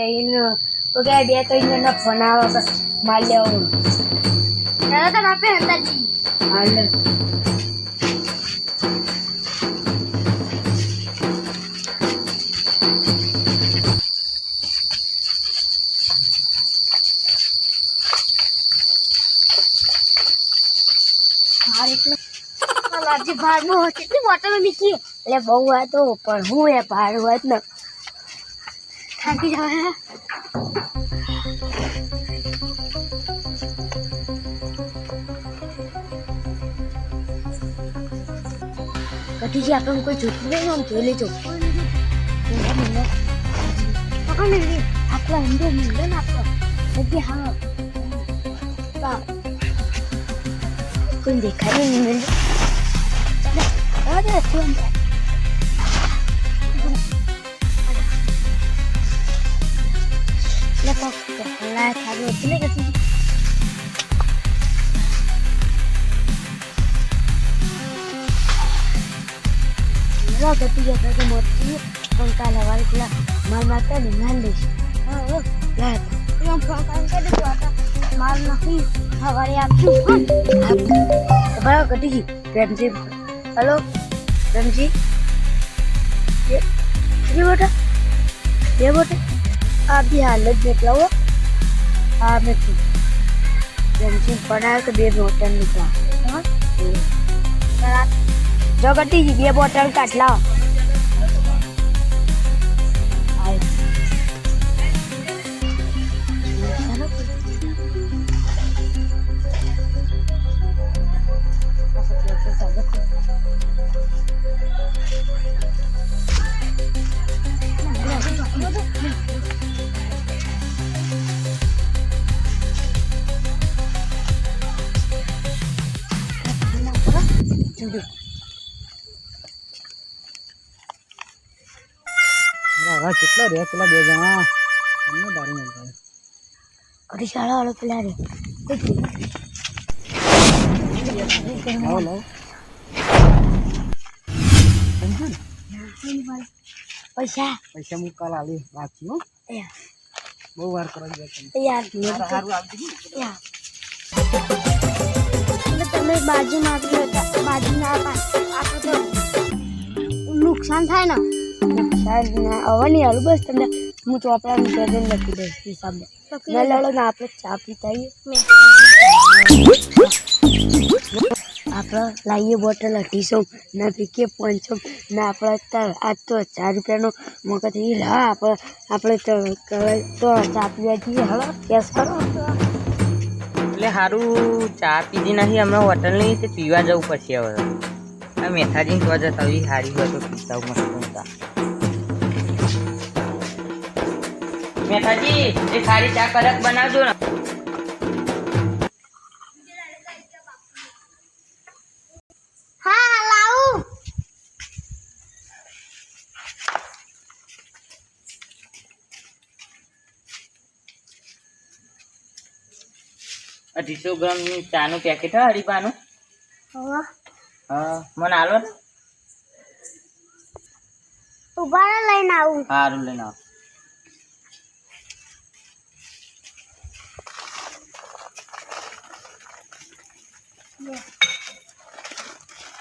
કે એને તો કે બે જણના ફોન આવે કે માલ લેવો. ચાલો તો આપણે અંદાજી હાલ. ભાર કેટલી બોટલ મીકી એટલે બહુ હોય તો પણ હું એ ભાડું હોત ને થાકી જવાય કઢીજી આપણે કોઈ જોતું નહીં આમ જોઈ લેજો. આપણો ઊંડો મૂંડો ને આપણો. બધી હા. કોઈ દેખાય નહીં મેં અરે તું Allah tabi otuna götürdük. એવા ગતિ જતા કે મોટી પણ કાલ હવારે પેલા માર માતા ને નાન દઈશ હા યાદ એમ ફોન કામ કરી દીધું હતા માર નાખી હવારે આપશું તમારા ગતિજી પ્રેમજી હલો પ્રેમજી એ બેટા એ બેટા આ બી હાલ જ મોકલાવો આ નથી જેમથી બનાવ્યો તો બે બોટલ નીકળ્યા જો ગટીજી બે બોટલ કાઢ લાવો કેટલા રહ્યા? પેલા બે જણા. તમને દારૂ મળતા અરે શાળા વાળો પેલા રે. પૈસા. પૈસા હું કાલ આવી વાંચી હો. બહુ વાર કરવા ગયા તમે. બાજુ સારું બાજુ તો નુકસાન થાય ને. ના આવવાની હાલ. બસ તમને હું ચોપડાનું પેદલ લખી દઈશ હિસાબે લખી ના લડો ને આપણે ચા પીતા આપણે લાવીએ બોટલ અઢીસો ના પીકીએ પાંચસો ના આપણે અત્યારે આજ તો ચાર રૂપિયાનો મગજ એ હા આપણે આપણે તો ચા પીવા જઈએ. હલો કેસ કરો. એટલે સારું ચા પીધી નથી હમણાં હોટલની તે પીવા જવું પડશે હવે. આ મેથાજીને તો જતા હોય સારી હોય તો પીતા મસ્ત. મેથાજી એ સારી ચા કડક બનાવજો ને. અઢીસો ગ્રામની ચાનું પેકેટ હા હરીબાનું નું હા મને આલો ને. ઊભા લઈને આવું. સારું લઈને આવો.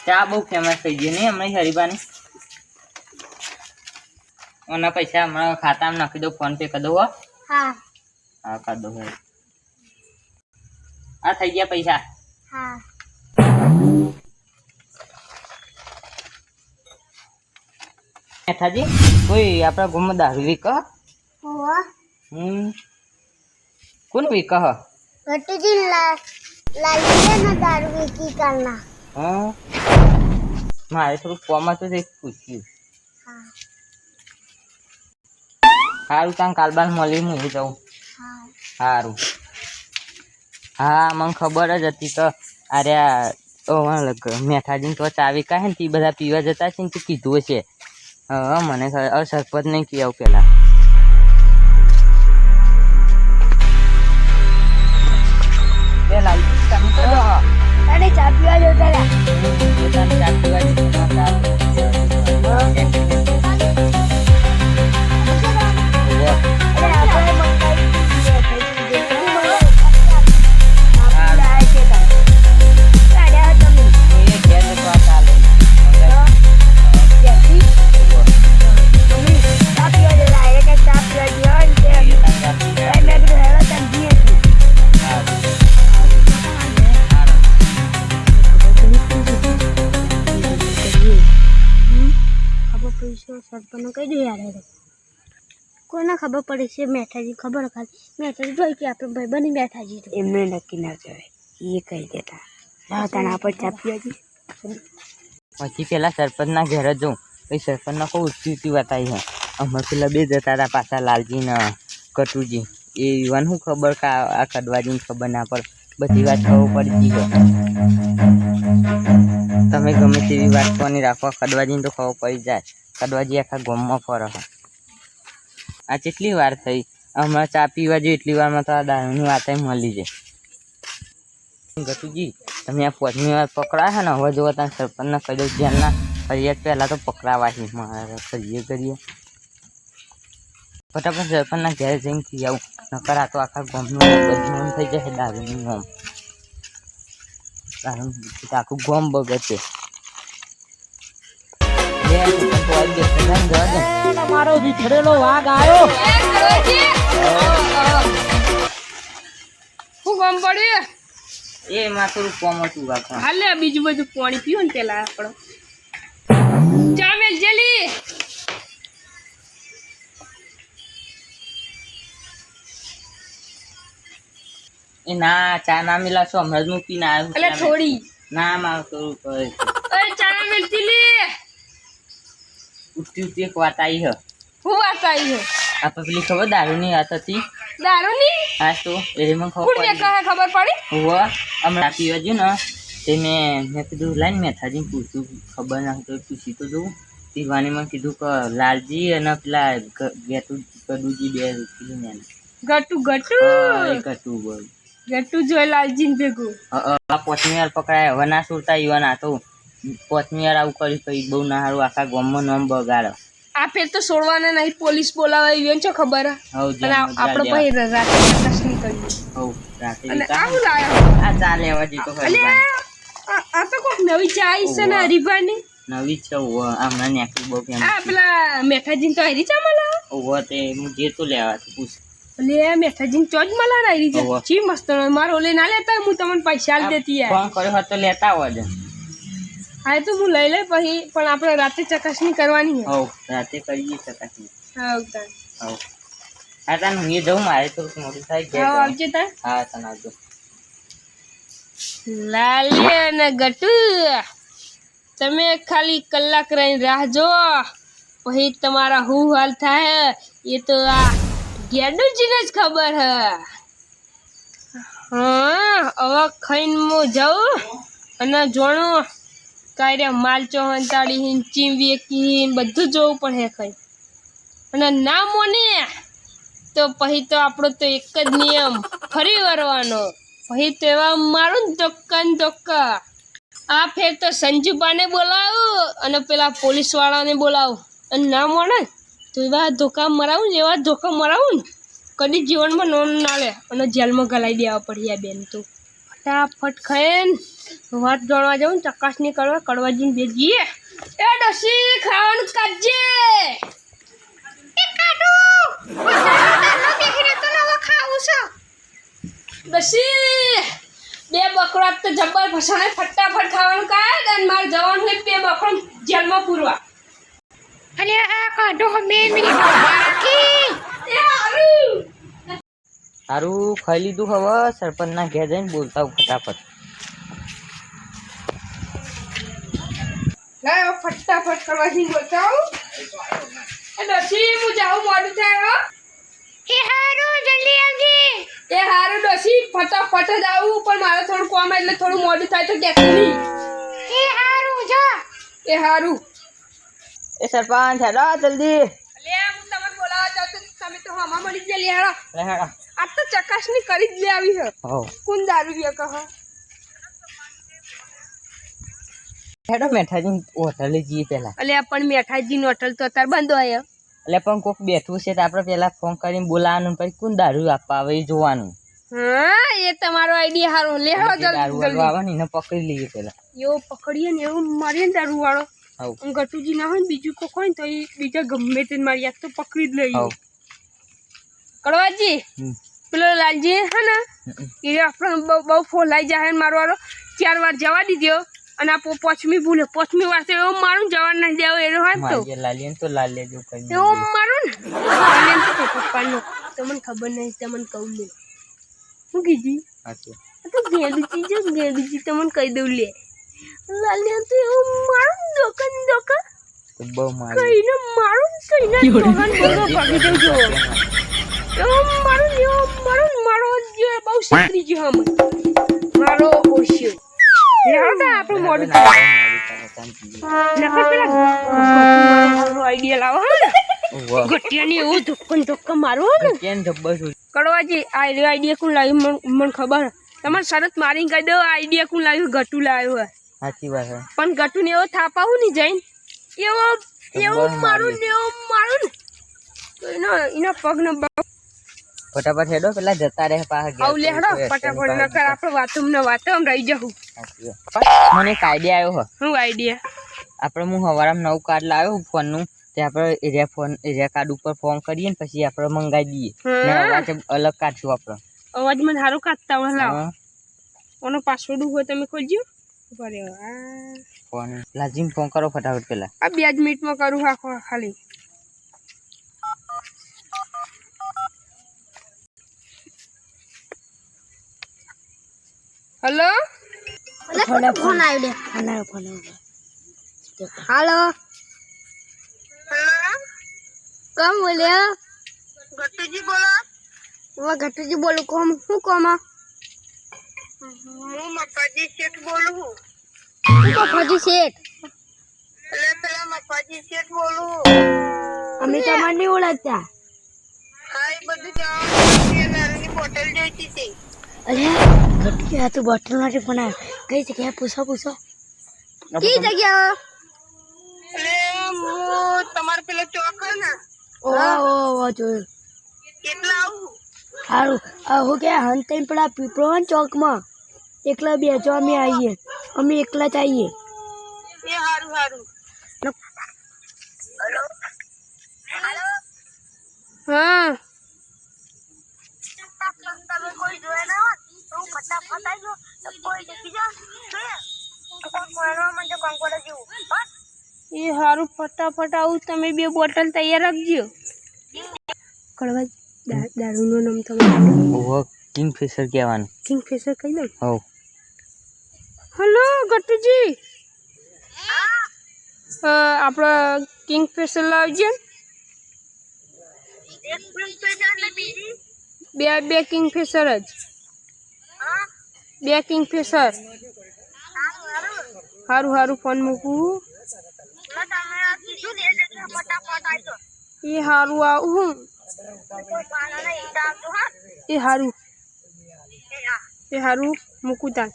ચા બહુ ફેમસ થઈ ગઈ નહીં? હમણાં હરીબાની ઓના પૈસા હમણાં ખાતામાં નાખી દો ફોન પે કરી દો હો. હા. હા કરી દો હવે આ થઈ ગયા પૈસા. હા. મેથાજી કોઈ આપણા ગામમાં દારૂ વીક હવે. હમ. કોણ વીક હ? ઘટીજી લા લાલીએ ને દારૂ વીકી કાલના. હા. મારે થોડું કોમ હતું તે પૂછ્યું. સારું ત્યાં કાલબાલ મળી હું જાઉં. હા. સારું હા મને ખબર જ હતી તો અરે આ મેઠાજીને તો ચાવી કાંઈ ને તે બધા પીવા જતા છે ને તું કીધું હશે. હા મને ખબર સરપત નહીં કહેવું પેલા. તમે તો પોતાની ચા પીવા જતા હતા. હેડો કોને ખબર પડે છે મેઠાજી ખબર ખાલી. મેઠાજી જોઈ કે આપણે ભાઈ બની મેઠાજી એમને નક્કી ના કહેવાય એ કહી દેતા. તને આપણે ચાપી હતી પછી પેલા સરપંચના ઘેર જ જાઉં. પછી સરપંચને કહું ઊંચી ઊંચી બતાવી હે અમે પેલા બે જતા હતા પાછા લાલજી ને કટુજી. એ યુવાન શું ખબર કે આ કડવાજી કડવાજીને ખબર ના પડે. બધી વાત ખબર પડી ગઈ તમે ગમે તેવી વાત કોની રાખવા કડવાજીને તો ખબર પડી જાય. કડવાજી આખા ગોમમાં ફરો આ કેટલી વાર થઈ? હમણાં ચા પીવા જોઈએ એટલી વારમાં તો આ દારૂની વાત મળી જાય. ગતુજી તમે આ પોતની વાર પકડાયા છે ને? હવે જો તમે સરપંચને કહી દઉં ધ્યાનના ફરિયાદ પહેલાં તો પકડાવા છે મારે કરીએ કરીએ. ફટાફટ સરપંચના ઘેર જઈને પી આવું. નકર આ તો આખા ગોમનું બદનામ થઈ જશે દારૂનું ગોમ. દારૂ આખું ગોમ બગડશે. લે, છે ને. મારો વિખરેલો વાઘ આવ્યો શું કામ પડ્યું એ એમાં થોડું કોમ હતું. હાલે બીજું બધું પાણી પીવું ને પેલા આપણો ચામેલ જલી એ ના ચા ના મિલાશો હમણાં જ હું પીને આવ્યો એટલે થોડી ના માં થોડું કરે છે. અરે ચામેલ જલી ઉઠતી ઉઠતી એક વાત આવી હ. હું વાત આવી છે આ પેલી ખબર દારૂની વાત હતી? દારૂની? હા તો એ મને ખબર પડી. કહે ખબર પડી? હોવા હમણાં પીવા જો ને તે મેં મેં કીધું લાઈન મેં થાજી પૂછ્યું ખબર ના તો પૂછી તો જોઉં. તીવાની મને કીધું કે લાલજી અને પેલા ગેટુ કડુજી બે કીધું ને ગટુ ગટુ? ગટુ બોલ. ગટુ જોઈ લાલજી ભેગું. આ પોતની વાર પકડાય હવે ના સુરતા યુવાન આ તો. પોચમી આવું કર્યું તો બહુ ના સારું આખા ગામમાં નામ બગાડો. આ ફેર તો છોડવાના નહીં પોલીસ બોલાવે એવી છો ખબર? હવ અને આપણો ભાઈ રાતે પ્રકાશ નહીં કરીએ અને આવું લાયો. આ ચા લેવા જતો આ આ તો કોઈક નવી ચા આવી છે ને. હરીફાની નવી છે હોવ હમણાં નેકલી બહુ ફેમસ આ પેલા મેઠાજીન તો હરી ચા મળે હોવ તે હું જે તો લેવા પૂછ. લે મેઠાજીન ચોજ મળે ને હરી ચા ચી મસ્ત મારો લે ના લેતા હું તમને પૈસા આલી દેતી ફોન કર્યો હોત તો લેતા આવો જ. હા એ તો હું લઈ લઈ પછી પણ આપણે રાતે ચકાસણી કરવાની છે. હવ રાતે કરીએ ચકાસણી. હા તાન. હવ. હા તાન હું એ જઉં મારે થોડુંક મોડું થાય ઘેર હા જવાનું. આવજે તાર. હા તને આવજો. લાલી અને ગટુ તમે ખાલી કલાક રહીને રાહ જો પછી તમારા હું હાલ થાય. એ તો આ ગેડુજીને જ ખબર હે. હા હવે ખાઈને હું જાઉં અને જોણું કાંઈ રે માલચો હંતાડી હિન ચીમવી હિન બધું જોવું પડે ખાઈ. અને ના મોને, તો પછી તો આપણો તો એક જ નિયમ, ફરી વરવાનો પછી તો એવા મારું ધોક્કા ને ધોક્કા. આ ફેર તો સંજુબાને બોલાવું અને પેલા પોલીસ વાળાને બોલાવું. અને ના મોને, તો એવા ધોકા મરાવું ને, એવા ધોકા મરાવું ને, કદી જીવનમાં નોન ના લે. અને જેલમાં ગલાઈ દેવા પડી આ બેન તો. ફટાફટ ખાઈને વાત જોડવા જાઉં ચકાસણી કરવા કડવા જઈને બે એ ડસી ખાવાનું કાઢજે. બે બકરા તો જબ્બર ફસાણે ફટાફટ ખાવાનું કાઢ અને મારે જવાનું હોય બે બકરા જેલમાં પૂરવા. અરે આ કાઢો મે મિનિટ સારું ખાઈ લીધું હવે સરપંચના ઘેર જઈને બોલતા ફટાફટ. ફટાફટ કરવાથી બચાવ એ દસી હું જાઉં મોડું થાય હો. એ હારું જલ્દી આવજે. એ હારું દસી ફટાફટ જ આવું પણ મારે થોડું કામ એટલે થોડું મોડું થાય તો કે નહીં. એ હારું જા. એ હારું. એ સરપંચ હેલો જલ્દી. લે હું તમને બોલાવવા જાઉં તો તમે તો હમા મળી જ લે હેડો આ તો ચકાસણી કરી જ લે આવી છે કોણ દારૂ વ્યા કહો. હેડો મેઠાજી હોટલ જઈએ પેલા અલે પણ મેઠાજીની હોટલ તો અત્યારે બંધ હોય એટલે પણ કોક બેઠું છે તો આપણે પેલા ફોન કરીને બોલાવવાનું પછી કોણ દારૂ આપવા આવે એ જોવાનું. હા એ તમારો આઈડિયા સારો. લે હો જલ્દી વાળો આવે ને એને પકડી લઈએ પેલા એવું પકડીએ ને એવું મારીએ ને દારૂ વાળો હું ગટુજી ના હોય ને બીજું કોક હોય ને તો એ બીજા ગમે તે મારી યાદ તો પકડી જ લઈએ. કડવાજી પેલો લાલજી હે ને એ આપણને બહુ ફોલાઈ જાય ને મારો વાળો ચાર વાર જવા દીધો. અને આ પો- પોચમી ભૂલે પોચમી વાસે એવો મારું જવા નહીં દેવો એનો હાથ ને તો. લાલિયન તો લાલ લેજો કઈ એવો મારું ને? અને તો પપ્પાનો. તમને ખબર નહીં તમને કહું લે શું કીધી? તો ગેંદુજી જો ગેંદુજી તમને કહી દઉં લે. લાલિયન તો એવું મારું દોકન દોકન તો બહુ મારી. કઈને મારું કઈ કઈને દોકન દોકન ભાગી જવું જો એવું મારું એવો મારું ને મારો જે બહુ શીખરી જે હમ મારો ઓશિયો. આપણું મોડું થાય નકર પેલા આઈડિયા લાવો ગટિયાની એવું ધોક્કન મારવો ને કેમ છું કડવાજી આ આઈડિયા કોણ લાવ્યું મને ખબર તમારે શરત મારી કહી દો આઈડિયા કોણ લાવ્યું ગટુ લાવ્યું હે સાચી વાત પણ ગટુ ને એવો થાપાવું ને જઈને એવો એવો મારું ને એવો મારું ને એનો એના પગ ને ફટાફટ હેડો પેલા જતા રહે આવું ફટાફટ આપણે વાતો ને મને એક આઈડિયા આવ્યો હો. શું આઈડિયા આપણે હું હવારમાં નવું કાર્ડ લાવ્યો ફોનનું તે આપણે એરિયા ફોન એરિયા કાર્ડ ઉપર ફોન કરીએ ને પછી આપણે મંગાવી દઈએ. ને. અવાજ અલગ કાઢશું આપણે. અવાજ મને સારું કાઢતા હોય લાવો. ઓનો પાસવર્ડ હોય તમે ખોલજો. ફોન. લાજીમ ફોન કરો ફટાફટ પેલા. આ બે જ મિનિટમાં કરું આખો ખાલી. હલો ફોન ફોન આવ્યો. લે ફોન આવ્યો. હાલો કોમ બોલ્યો? ગટુજી બોલો. હું ઘટુજી બોલું કોમ શું કોમ હું મફાજી શેઠ બોલું. શું કો ફજી શેઠ. એટલે પેલા મફાજી શેઠ બોલું. અમે તમારે નહીં ઓળખતા. હા એ બધું જવાનું બોટલ જોઈતી હતી. અરે આ તો બોટલ માટે પણ કઈ જગ્યાએ પૂછો પૂછો. કઈ જગ્યા તમારે પેલો ચોક હે ને. ઓ ઓ ઓ જોયું. કેટલા આવું. સારું આ હું કે હંતાઈ પેલા પીપળો ચોકમાં એકલા જો અમે આવીએ અમે એકલા જ આવીએ એ સારું સારું હા. કોઈ જોયા તો ફટાફટ આવી જાઉં તો કોઈ દેખી તો કોઈ કોયડવા માંડે કંકોડા જેવું? એ સારું ફટાફટ આવું તમે બે બોટલ તૈયાર રાખજો. કડવા દા- દારૂનો નામ તમે ઓહો કિંગફિશર કહેવાનું. કિંગફિશર કહી દઉં? હો હલો ગટુજી. આપણે કિંગફિશર લાવજો. બે બે કિંગફિશર જ. હા બે કિંગફિશર. સારું સારું સારું સારું ફોન ને એ ફટાફટ આવી. સારું હા એ સારું એ હારું સારું મૂકું તાન.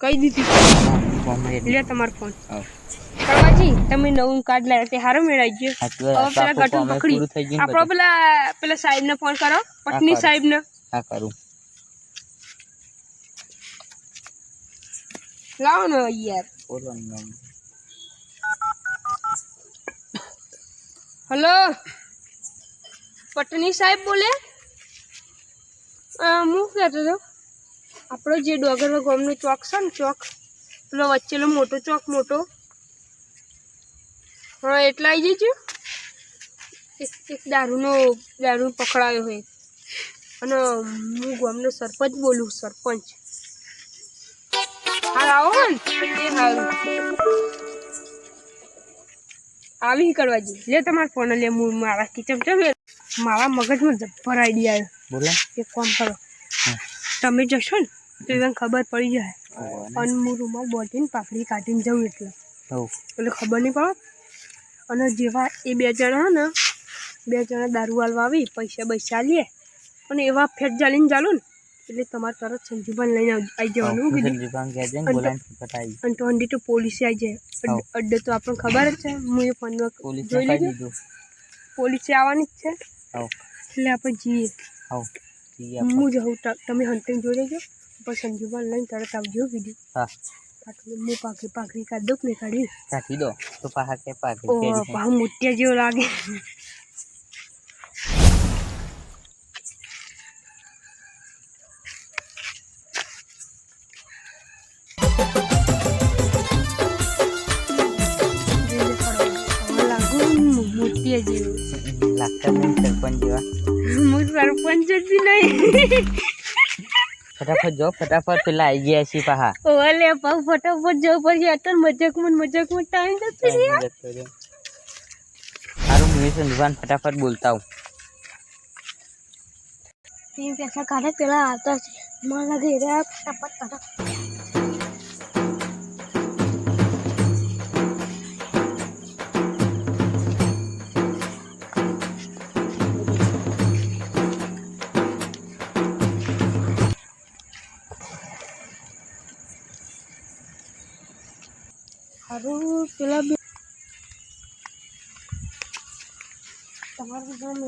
કઈ કહી દીધી. લે તમારો ફોન. હવ તમે નવું કાર્ડ લાવ્યા તે હારો મેળવી ગયો હવે પેલા ગઠું ગટુ પકડી. ને આપણો પેલા પેલા સાહેબને ફોન કરો સાહેબ સાહેબને. હા કરું. લાવો ને યાર બોલો હલો? પટની સાહેબ બોલે? હું કહેતો હતો આપણો જે ડોગર ગામનો ચોક છે ને ચોક પેલો વચ્ચેનો મોટો ચોક મોટો. હા એટલા આવી જજો. એક દારૂનો દારૂ પકડાયો હોય. અને હું ગામનો સરપંચ બોલું સરપંચ. હાલ આવો ને. એ આવી કરવા જઈએ. લે તમારો ફોન લે હું મારા કિચન ચમ મારા મગજમાં જબ્બર આઈડિયા આવ્યો. બોલો. એક કામ કરો. તમે જશો ને તો એને ખબર પડી જાય. અને? હું રૂમમાં બોટીને પાકડી કાઢીને જઉં એટલે. એટલે ખબર નહીં પડે. અને જેવા એ બે જણા હે ને બે જણા દારૂ વાળવા આવી પૈસા પૈસા લે. અને એવા ફેટ જાલીને ચાલો ને એટલે તમારે તરત સંજુભાઈ લઈને આવ- આવી જવાનું હું કીધું સંજીવભાઈ કહેજે ને અને બોલાવીને ફટાફટ આવી અને તો હંડી તો પોલીસે આવી જાય અડ્ડે- અડ્ડે તો આપણને ખબર જ છે હું એ ફોનમાં પોલીસને જોઈ કહી લીધું દીધું પોલીસે આવવાની જ છે હવ એટલે આપણે જઈએ હવ જઈએ આપણે. હું જઉં ત- તમે હંટિંગ જોઈ લેજો પછી સંજુભાઈ લઈને તરત આવજો કીધું હા પાટલું હું પાકડી પાકડી કાઢ દઉં ને કાઢી કાઢી દો તો પાછા કે પાછી ઓહ કેરી છે. બહુ મોટિયા જેવો લાગે લાગશે મને સરપંચ જેવા હું સરપંચ જ નહીં ફટાફટ જો ફટાફટ પેલા આવી ગયા છીએ પાહા ઓલે પા ફટાફટ જો પછી અતન મજાક મન મજાક મન ટાઈમ જતો રહ્યા સારું મુવી ફટાફટ બોલતા હું તીન પૈસા કાઢે પેલા આવતા છે મને લાગે ફટાફટ ફટાફટ તમારું નામ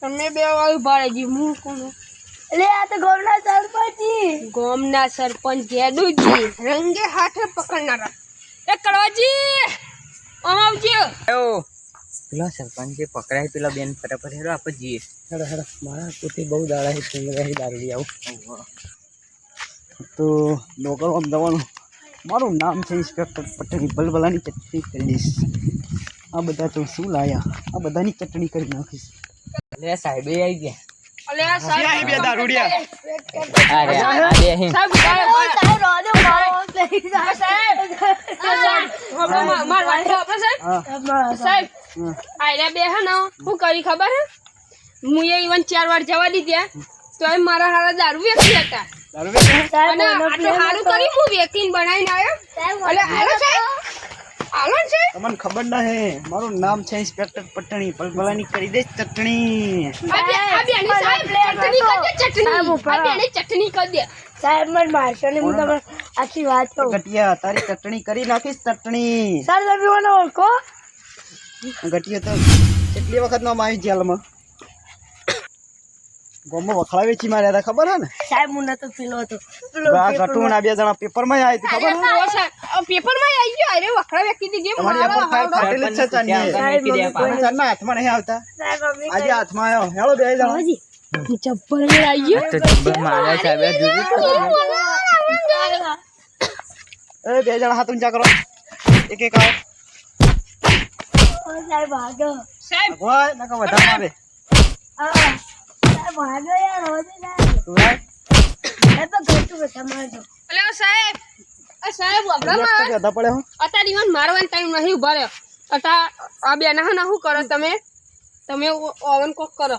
તમે બે વાળું ભાડે જી હું કોણ? લે આ તો ગામના સરપંચજી ગામના સરપંચ ગેડુજી. રંગે હાથે પકડનારા એ કડવાજી અમાવજી આયો પેલા સરપંચે પકડાય પેલા બેન ફટાફટ હેડો આપણે જઈએ. હેડો હેડો. મારા પોતે બહુ દાડા હે સુંદરાહી દારૂ લઈ આવું. તો લોકલ આમ જવાનું. મારું નામ છે ઇન્સ્પેક્ટર પટેલ. બલબલાની ચટણી કરીશ આ બધા તો શું લાયા? આ બધાની ચટણી કરી નાખીશ. લે સાહેબે આવી ગયા. હું કરી ખબર હું? એ ઇવન ચાર વાર જવા દીધા તો મારા હારા દારૂ વેચી હતા. દારૂ કરી હું વેચીને બનાવીને આવ્યો. હાલો છે? તમને ખબર ના હે મારું નામ છે ઇન્સ્પેક્ટર પટણી બલબલાની કરી દઈશ ચટણી. આ બે આ બેની સાહેબ ચટણી કરી દે ચટણી. ચટણી કરી દે. સાહેબ મને મારશો ને હું તમને આખી વાત કહું. ઘટિયા તારી ચટણી કરી નાખીશ ચટણી. સર તમે મને ઓળખો? ઘટિયા તો કેટલી વખત નો આવી જેલમાં. ગોમો વખડા વેચી માર્યા હતા ખબર હે ને? સાહેબ હું નતો પીલો હતો. આ ગટું આ બે જણા પેપરમાં આવી હતી ખબર હે? ઓ માં આવી ગયો. અરે વખરા વ્યક્તિ ની જેમ મારા હાવડો. છે નથી. ચાંદના હાથમાં નહીં આવતા આજે હાથમાં આવ્યો. હેળો બે જણા. હાજી ચપ્પલ લઈને આવી ગયો. તો ચબ્બર મારે સાહેબે જોયું એ બે જણા હાથ ઊંચા કરો. એક એક આવો. સાહેબ આગળ સાહેબ. ભગવાન નકર વધારે મારે. સાહેબ ભાગો યાર હોય સાહેબ. તું ભાઈ એ તો ઘટું બધા મારજો અલે સાહેબ. આ સાહેબ વખરામાં ગધા પડે હું? અત્યારે ઈવન મારવાનો ટાઈમ નહીં ઊભા રહ્યો. અતા આ બે ના શું કરો તમે? તમે ઓવન કોક કરો.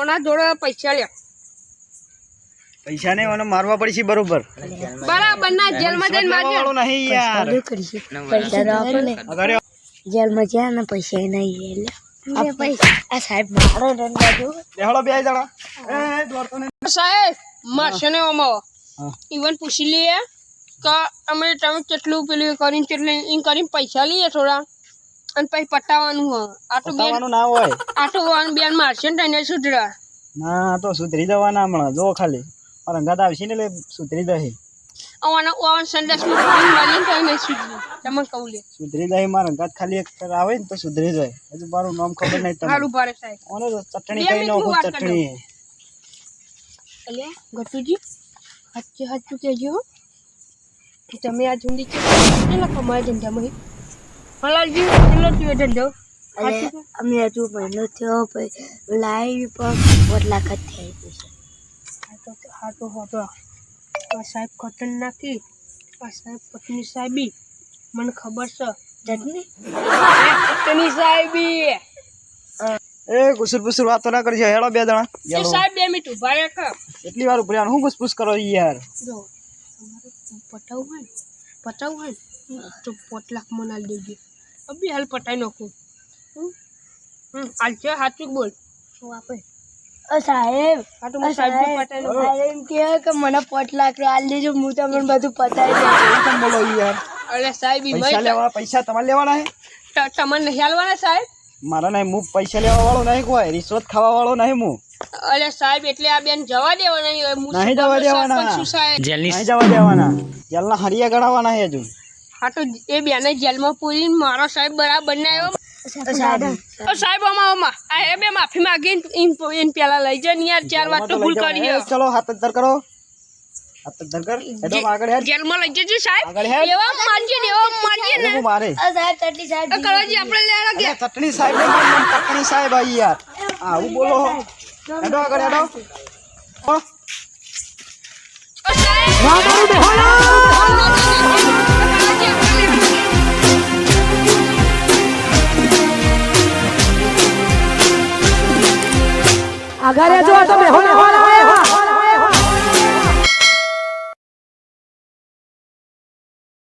ઓના જોડે પૈસા લ્યો. પૈસા ને મને મારવા પડશે બરોબર. બરાબર ના જેલમાં જઈને મારજો નહીં યાર. પૈસા તો ને જેલમાં જ્યાં ને પૈસા નહીં એટલે પૈસા. આ સાહેબ મારો રંગા જો હેળો બે જણા. એ દોડતો નહીં. સાહેબ મારશે ને ઓમાં. ઈવન પૂછી લઈએ. કે અમે તમે કેટલું પેલું કરીને કેટલું એમ કરીને પૈસા લઈએ થોડા. અને પછી પટાવવાનું હોય. આ તો બેન ના હોય. આ તો બેન મારશે ને તને સુધરા. ના તો સુધરી જવાના હમણાં. જો ખાલી. અંગાત આવશે ને એટલે સુધરી જશે. આવવાના ઓવન સંદેશમાં ફોન મારીને તો નહીં સુધરી. તમે કહું લે. સુધરી જાય મારા. અંગાત ખાલી એક ફેર આવે ને તો સુધરી જાય. હજુ મારું નામ ખબર નહીં તમને મારું ભારે સાહેબ ઓને ચટણી કઈ નો ચટણી. એટલે ગટુજી સાચું સાચું કહેજો હો. તમે આ ઝુંડી કેટલા કમાય ધંધામાં હલાલજી કેટલો થયો ધંધો અમે હજુ મહિનો થયો પછી લાઈવ પર બદલા ખત થઈ પૈસા હાટો હાટો હાટો આ સાહેબ ખતરનાકી આ સાહેબ પત્ની સાહેબી મને ખબર છે જટની પત્ની સાહેબી એ કુસુર પુસુર વાતો ના કરજો હેડો બે જણા સાહેબ બે મિનિટ ઊભા રહે એટલી વાર ઉભર્યા હું ઘુસપુસ કરો યાર જો તમારે પટાવું હોય ને? પટાવું હોય ને? તો પોત લાખ મને આલી દેજો અબી હાલ પટાઈ નાખું. હમ? હમ હાલ છે સાચું બોલ. શું આપે? સાહેબ. એમ કહે કે મને પોટ લાખ આલ દેજો હું તમને બધું પતાવી બોલો યાર? અરે સાહેબ ઈ પૈસા લેવા પૈસા તમારે લેવાના હે? ત- તમને નહીં હાલવાના સાહેબ? મારા નહીં હું પૈસા લેવા વાળો નહીં કોઈ રિશ્વત ખાવા વાળો નહીં હું. અરે સાહેબ એટલે આ બેન જવા દેવાના નહીં. હું નહીં જવા દેવાના. નહીં જવા દેવાના. જેલના હરિયા ગણાવવાના છે હજુ. હા તો એ બેને જેલમાં પૂરી મારો સાહેબ બરાબર ના આવ્યો. તો સાહેબ ઓ સાહેબ. આમાં આમાં. આ બે માફી માંગીને ઈન ઈન પેલા લઈ જાય યાર ચાર વાત તો ભૂલ કરી ચલો હાથ અદ્ધર કરો. જેલમાં લઈ જજો સાહેબ. એવા મારજે એવા મારજે ને. મારે? સાહેબ ચટણી સાહેબ આ આપણે લેવા ગયા. ચટણી સાહેબ ચટણી સાહેબ આવી યાર. બોલો હેડો આગળ હેડો ઓ, ઓ સાહેબ આગળ જો તમે હોને વાળા